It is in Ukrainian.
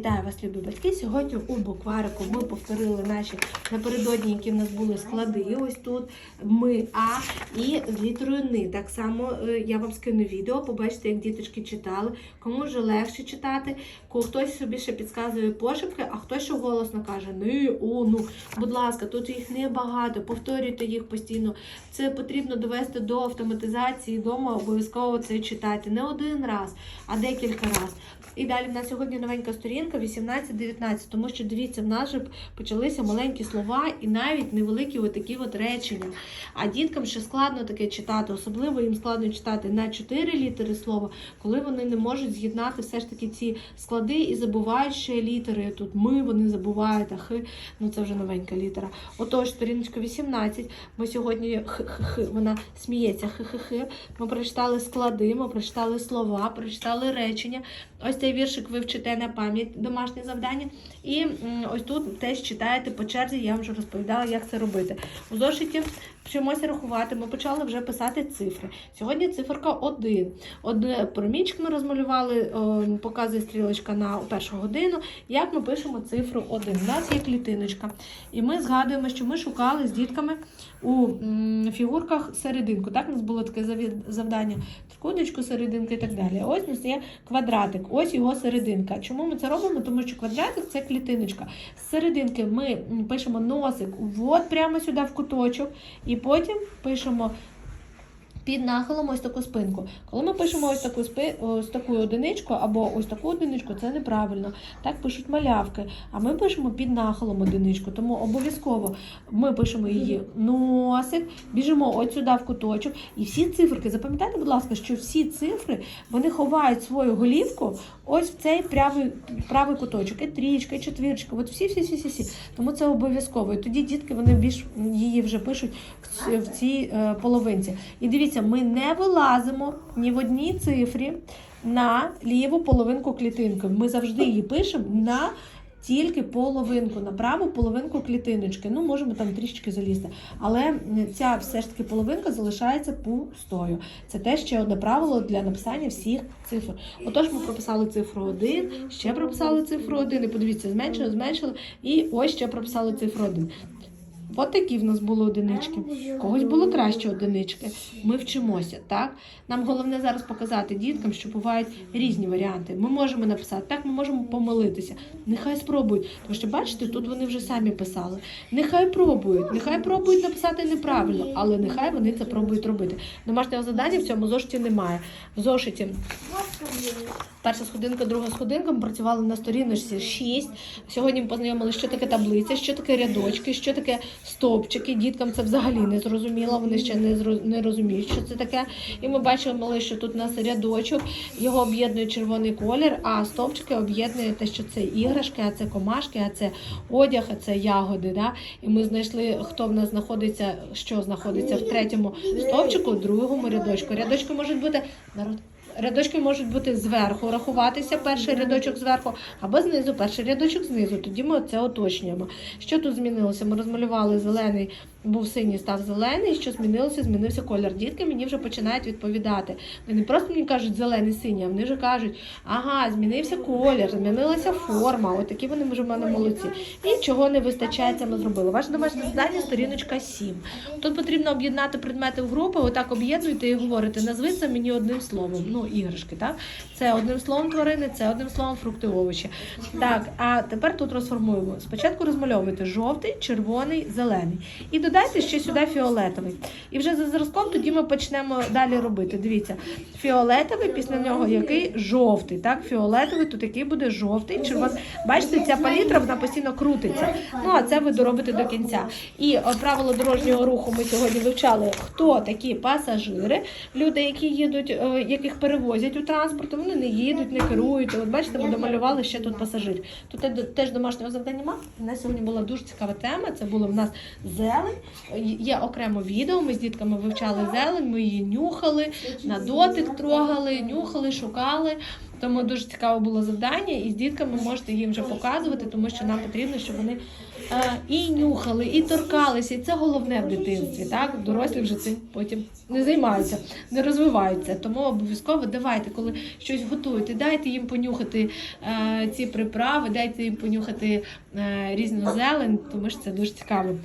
Вітаю вас, любі батьки. Сьогодні у букварику ми повторили наші напередодні, які в нас були склади. Ось тут ми А і з літерою Ни. Так само е, я вам скину відео, побачите, як діточки читали. Кому вже легше читати, хтось собі ще підказує пошепки, а хтось ще голосно каже Ни, о, ну. Будь ласка, тут їх небагато, повторюйте їх постійно. Це потрібно довести до автоматизації вдома, обов'язково це читати. Не один раз, а декілька разів. І далі в нас сьогодні новенька сторінка 18-19, тому що дивіться, в нас вже почалися маленькі слова і навіть невеликі отакі от речення. А діткам ще складно таке читати, особливо їм складно читати на 4 літери слова, коли вони не можуть з'єднати все ж таки ці склади і забувають ще літери. Тут ми вони забувають, а хи, ну це вже новенька літера. Отож, сторіночка 18. Ми сьогодні х-х-х, вона сміється хи-хи-хи. Ми прочитали склади, ми прочитали слова, прочитали речення. Ось цей віршик ви вчите на пам'ять домашнє завдання. І ось тут теж читаєте по черзі, я вам вже розповідала, як це робити. У зошиті вчимося рахувати, ми почали вже писати цифри. Сьогодні циферка 1. Одне проміжок ми розмалювали, показує стрілочка на першу годину. Як ми пишемо цифру 1? У нас є клітиночка. І ми згадуємо, що ми шукали з дітками у фігурках серединку. Так, у нас було таке завдання. Трикутничку, серединку і так далі. Ось у нас є квадратик, ось його серединка. Чому ми це робимо? Тому що квадратик це клітиночка. З серединки ми пишемо носик от прямо сюди в куточок, і потім пишемо. Під нахилом ось таку спинку. Коли ми пишемо ось таку спи, ось таку одиничку або ось таку одиничку, це неправильно. Так пишуть малявки. А ми пишемо під нахилом одиничку. Тому обов'язково ми пишемо її носик, біжимо от сюди в куточок. І всі циферки, запам'ятайте, будь ласка, що всі цифри вони ховають свою голівку ось в цей правий, правий куточок. І трічка, і четвірочка. От всі, всі, всі, всі, всі. Тому це обов'язково. І тоді дітки вони більш її вже пишуть в в цій е, половинці. І дивіться, ми не вилазимо ні в одній цифрі на ліву половинку клітинки. Ми завжди її пишемо на тільки половинку, на праву половинку клітиночки. Ну, можемо там трішечки залізти. Але ця все ж таки половинка залишається пустою. Це теж ще одне правило для написання всіх цифр. Отож, ми прописали цифру 1, ще прописали цифру 1, і подивіться, зменшили, зменшили, і ось ще прописали цифру 1. От такі в нас були одинички. Когось було краще одинички. Ми вчимося, так? Нам головне зараз показати діткам, що бувають різні варіанти. Ми можемо написати, так, ми можемо помилитися. Нехай спробують. Тому що, бачите, тут вони вже самі писали. Нехай пробують, нехай пробують написати неправильно, але нехай вони це пробують робити. Домашнього завдання в цьому зошиті немає. В зошиті Перша сходинка, друга сходинка. Ми працювали на сторіночці 6. Сьогодні ми познайомилися, що таке таблиця, що таке рядочки, що таке стовпчики. Діткам це взагалі не зрозуміло, вони ще не, не розуміють, що це таке. І ми бачимо, що тут у нас рядочок, його об'єднує червоний колір, а стовпчики об'єднує те, що це іграшки, а це комашки, а це одяг, а це ягоди. Да? І ми знайшли, хто в нас знаходиться, що знаходиться в третьому стовпчику, в другому рядочку. Рядочки можуть бути народ. Рядочки можуть бути зверху рахуватися, перший рядочок зверху, або знизу, перший рядочок знизу. Тоді ми це уточнюємо. Що тут змінилося? Ми розмалювали зелений, був синій, став зелений. Що змінилося? Змінився колір. Дітки мені вже починають відповідати. Вони просто мені кажуть зелений, синій, а вони вже кажуть, ага, змінився колір, змінилася форма. От такі вони вже в мене молодці. І чого не вистачає, це ми зробили. Ваше домашнє завдання сторіночка 7. Тут потрібно об'єднати предмети в групи, отак об'єднуєте і говорите, назви це мені одним словом. Ну, іграшки, так? Це одним словом тварини, це одним словом фрукти овочі. Так, а тепер тут розформуємо. Спочатку розмальовуйте жовтий, червоний, зелений. І додайте ще сюди фіолетовий. І вже за зразком тоді ми почнемо далі робити. Дивіться, фіолетовий, після нього який жовтий. Так, фіолетовий, тут який буде жовтий, червоний. Бачите, ця палітра вона постійно крутиться. Ну а це ви доробите до кінця. І е, правило дорожнього руху ми сьогодні вивчали, хто такі пасажири, люди, які їдуть, е, яких перевозять у транспорт, вони не їдуть, не керують. От бачите, ми домалювали ще тут пасажирів. Тут теж домашнього завдання мав. У нас сьогодні була дуже цікава тема. Це було в нас зелень. Є окремо відео. Ми з дітками вивчали зелень, ми її нюхали, на дотик трогали, нюхали, шукали. Тому дуже цікаве було завдання, і з дітками можете їм вже показувати, тому що нам потрібно, щоб вони е, і нюхали, і торкалися. І це головне в дитинстві. Так, дорослі вже цим потім не займаються, не розвиваються. Тому обов'язково давайте, коли щось готуєте, дайте їм понюхати е, ці приправи, дайте їм понюхати е, різну зелень, тому що це дуже цікаво.